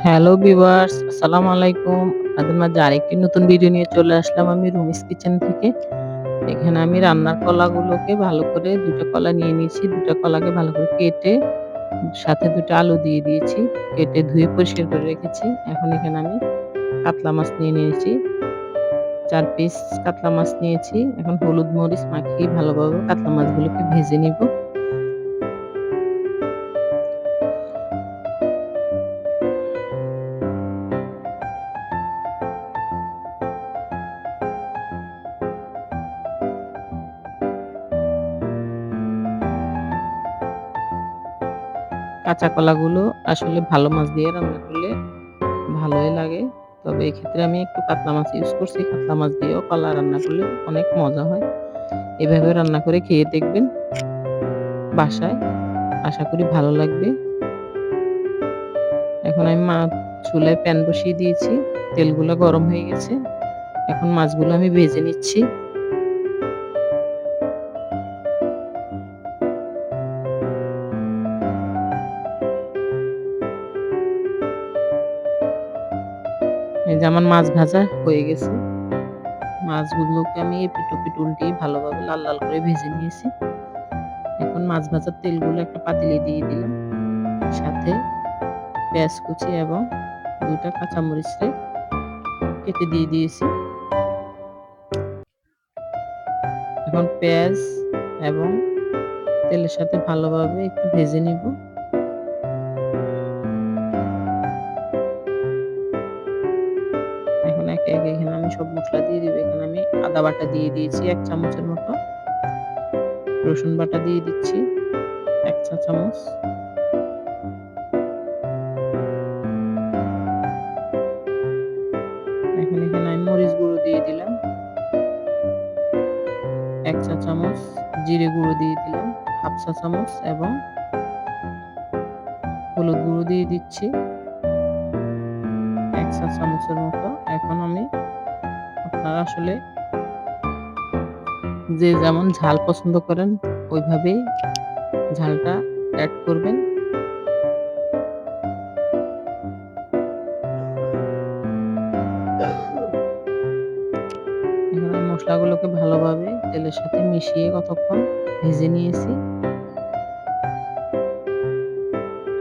Hello viewers আসসালামু আলাইকুম আপনাদের মাঝে আরেকটি নতুন ভিডিও নিয়ে চলে আসলাম আমি রুমিস কিচেন থেকে। এখানে আমি রান্নার কলাগুলোকে ভালো করে দুটো কলা নিয়ে নিয়েছি। দুটো কলাকে ভালো করে কেটে, সাথে দুটো আলু দিয়ে দিয়েছি। কেটে ধুয়ে পরিষ্কার করে রেখেছি। এখন এখানে আমি কাতলা মাছ নিয়ে নিয়েছি। চার পিস কাতলা মাছ নিয়েছি। এখন হলুদ মরিচ মাখিয়ে ভালোভাবে কাতলা মাছগুলোকে ভেজে নিব। কাঁচা কলাগুলো আসলে ভালো মাছ দিয়ে রান্না করলে ভালোই লাগে। তবে এক্ষেত্রে আমি একটু কাতলা মাছ ইউজ করছি। কাতলা মাছ দিয়েও কলা রান্না করলে অনেক মজা হয়। এভাবে রান্না করে খেয়ে দেখবেন বাসায়। আশা করি ভালো লাগবে। এখন আমি মা চুলায় প্যান বসিয়ে দিয়েছি। তেলগুলো গরম হয়ে গেছে। এখন মাছগুলো আমি ভেজে নিচ্ছি। যে আমার মাছ ভাজা হয়ে গেছে। মাছগুলোকে আমি পিটু পিটু উল্টিয়ে ভালোভাবে লাল লাল করে ভেজে নিয়েছি। এখন মাছ ভাজার তেলগুলো একটা পাতিলে দিয়ে দিলাম। সাথে পেঁয়াজ কুচি এবং দুটা কাঁচামরিচে কেটে দিয়ে দিয়েছি। এখন পেঁয়াজ এবং তেলের সাথে ভালোভাবে একটু ভেজে নিব। এখন আমি সব মশলা দিয়ে দিব। এখানে আমি আদা বাটা দিয়ে দিয়েছি এক চামচের মতো। রসুন বাটা দিয়ে দিচ্ছি এক চা চামচ। এখন এখানে আমি মরিচ গুঁড়ো দিয়ে দিলাম। এক চা চামচ জিরে গুঁড়ো দিয়ে দিলাম, হাফ চা চামচ এবং হলুদ গুঁড়ো দিয়ে দিচ্ছি। এক চা চামচের মতো। এখন আমি আপনারা আসলে যে যেমন ঝাল পছন্দ করেন, ওইভাবেই ঝালটা অ্যাড করবেন। মশলাগুলোকে ভালোভাবে তেলের সাথে মিশিয়ে কতক্ষণ ভেজে নিয়েছি।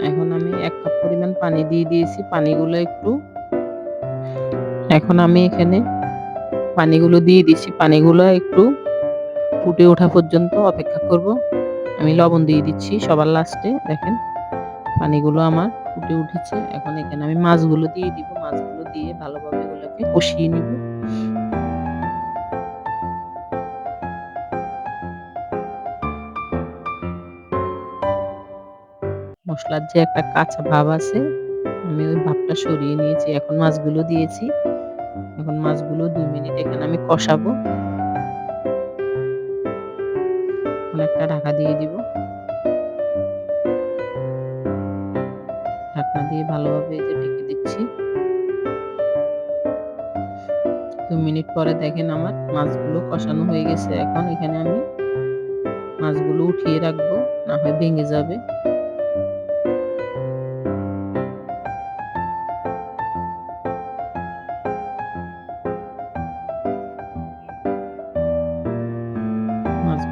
এখন আমি এক কাপ পরিমাণ পানি দিয়ে দিয়েছি। পানিগুলো একটু এখন আমি এখানে পানিগুলো দিয়ে দিচ্ছি পানিগুলো একটু ফুটে ওঠা পর্যন্ত অপেক্ষা করব। আমি লবণ দিয়ে দিচ্ছি সবার লাস্টে দেখেন। পানিগুলো আমার ফুটে উঠেছে। এখন এখানে আমি মাছগুলো দিয়ে দিব। মাছগুলো দিয়ে ভালোভাবে এগুলোকে কষিয়ে নিব। মশলার যে একটা কাঁচা ভাব আছে, আমি ওই ভাবটা সরিয়ে নিয়েছি। এখন মাছগুলো দিয়েছি। এখন মাছগুলো দুই মিনিট এখানে আমি কষাবো। একটা ঢাকা দিয়ে দিব। ঢাকনা দিয়ে ভালোভাবে এই যে ঢেকে দিচ্ছি। দু মিনিট পরে দেখেন আমার মাছগুলো কষানো হয়ে গেছে। এখন এখানে আমি মাছগুলো উঠিয়ে রাখব, না হয় ভেঙে যাবে।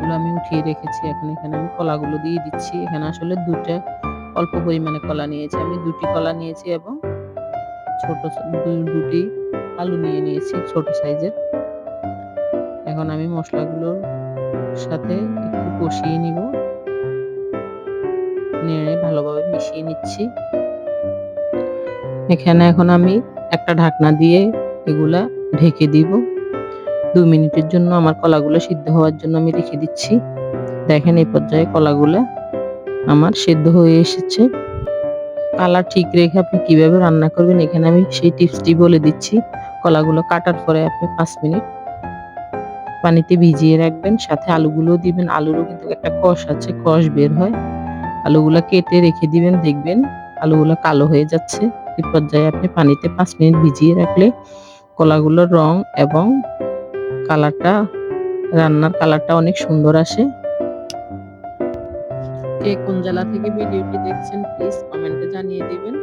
মাছগুলো আমি উঠিয়ে রেখেছি। এখন এখানে আমি কলাগুলো দিয়ে দিচ্ছি। এখানে আসলে দুটো অল্প পরিমাণে কলা নিয়েছি। আমি দুটি কলা নিয়েছি এবং ছোট দুটি আলু নিয়ে নিয়েছি ছোট সাইজের। এখন আমি মশলাগুলোর সাথে একটু কষিয়ে নিব। নেড়ে ভালোভাবে মিশিয়ে নিচ্ছি। এখানে এখন আমি একটা ঢাকনা দিয়ে এগুলা ঢেকে দিব। দু মিনিটের জন্য আমার কলাগুলো সিদ্ধ হওয়ার জন্য আমি রেখে দিচ্ছি। দেখেন এই পর্যায়ে কলাগুলো আমার সিদ্ধ হয়ে এসেছে। কালার ঠিক রেখে আপনি কীভাবে রান্না করবেন এখানে আমি সেই টিপসটি বলে দিচ্ছি। কলাগুলো কাটার পরে আপনি পাঁচ মিনিট পানিতে ভিজিয়ে রাখবেন, সাথে আলুগুলো দিবেন। আলুরও কিন্তু একটা কষ আছে, কষ বের হয়। আলুগুলো কেটে রেখে দিবেন, দেখবেন আলুগুলো কালো হয়ে যাচ্ছে। এই পর্যায়ে আপনি পানিতে পাঁচ মিনিট ভিজিয়ে রাখলে কলাগুলোর রং এবং কালারটা, রান্নার কালারটা অনেক সুন্দর আসে। কে কোন জেলা থেকে ভিডিওটি দেখছেন প্লিজ কমেন্টে জানিয়ে দিবেন।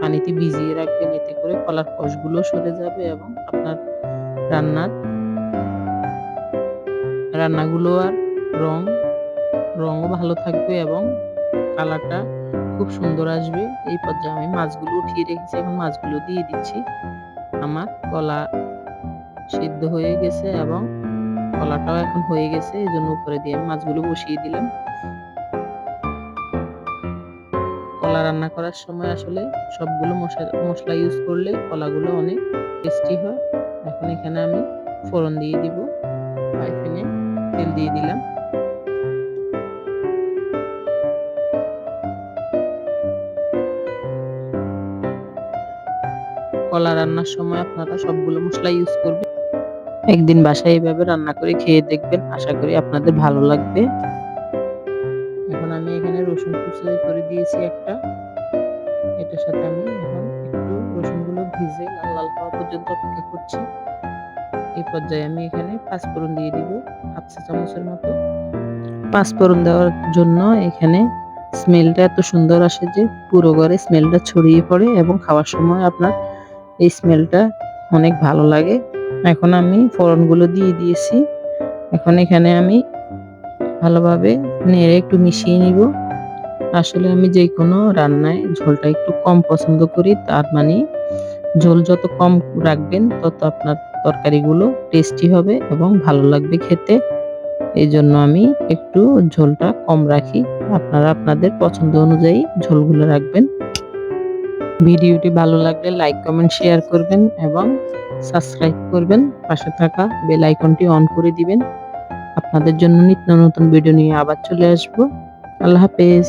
পানিতে ভিজিয়ে রাখবেন, এতে করে কলার কষগুলো সরে যাবে এবং আপনার রান্নার রান্নাগুলো আর রং, রঙও ভালো থাকবে এবং কালারটা খুব সুন্দর আসবে। এই পর্যায়ে আমি মাছগুলো উঠিয়ে রেখেছি এবং মাছগুলো দিয়ে দিচ্ছি। আমার কলা সিদ্ধ হয়ে গেছে এবং কলাটাও এখন হয়ে গেছে। এই জন্য উপরে দিয়ে মাছগুলো বসিয়ে দিলাম। কলা রান্না করার সময় আসলে সবগুলো মশলা ইউজ করলে কলাগুলো অনেক টেস্টি হয়। এখন এখানে আমি ফোড়ন দিয়ে দিব। প্যানে তেল দিয়ে দিলাম। কলা রান্নার সময় আপনারা সবগুলো মশলা ইউজ করবেন। একদিন বাসায় এইভাবে রান্না করে খেয়ে দেখবেন, আশা করি আপনাদের ভালো লাগবে। এখন আমি এখানে রসুন কুচাই করে দিয়েছি একটা। এটার সাথে আমি এখন একটু রসুনগুলো ভিজে লাল লাল হওয়া পর্যন্ত অপেক্ষা করছি। এই পর্যায়ে আমি এখানে পাঁচফোড়ন দিয়ে দিব, হাফ চা চামচের মতো। পাঁচফোড়ন দেওয়ার জন্য এখানে স্মেলটা এত সুন্দর আসে যে পুরো ঘরে স্মেলটা ছড়িয়ে পড়ে এবং খাওয়ার সময় আপনার এই স্মেলটা অনেক ভালো লাগে। এখন আমি ফোড়নগুলো দিয়ে দিয়েছি। এখন এখানে আমি ভালোভাবে নেড়ে একটু মিশিয়ে নিব। আসলে আমি যে কোনো রান্নায় ঝোলটা একটু কম পছন্দ করি, তার মানে ঝোল যত কম রাখবেন, তত আপনার তরকারিগুলো টেস্টি হবে এবং ভালো লাগবে খেতে। এই জন্য আমি একটু ঝোলটা কম রাখি। আপনারা আপনাদের পছন্দ অনুযায়ী ঝোলগুলো রাখবেন। ভিডিওটি ভালো লাগলে লাইক, কমেন্ট, শেয়ার করবেন এবং সাবস্ক্রাইব করবেন। পাশে থাকা বেল আইকনটি অন করে দিবেন। আপনাদের জন্য নিত্য নতুন ভিডিও নিয়ে আবার চলে আসব। আল্লাহ হাফেজ।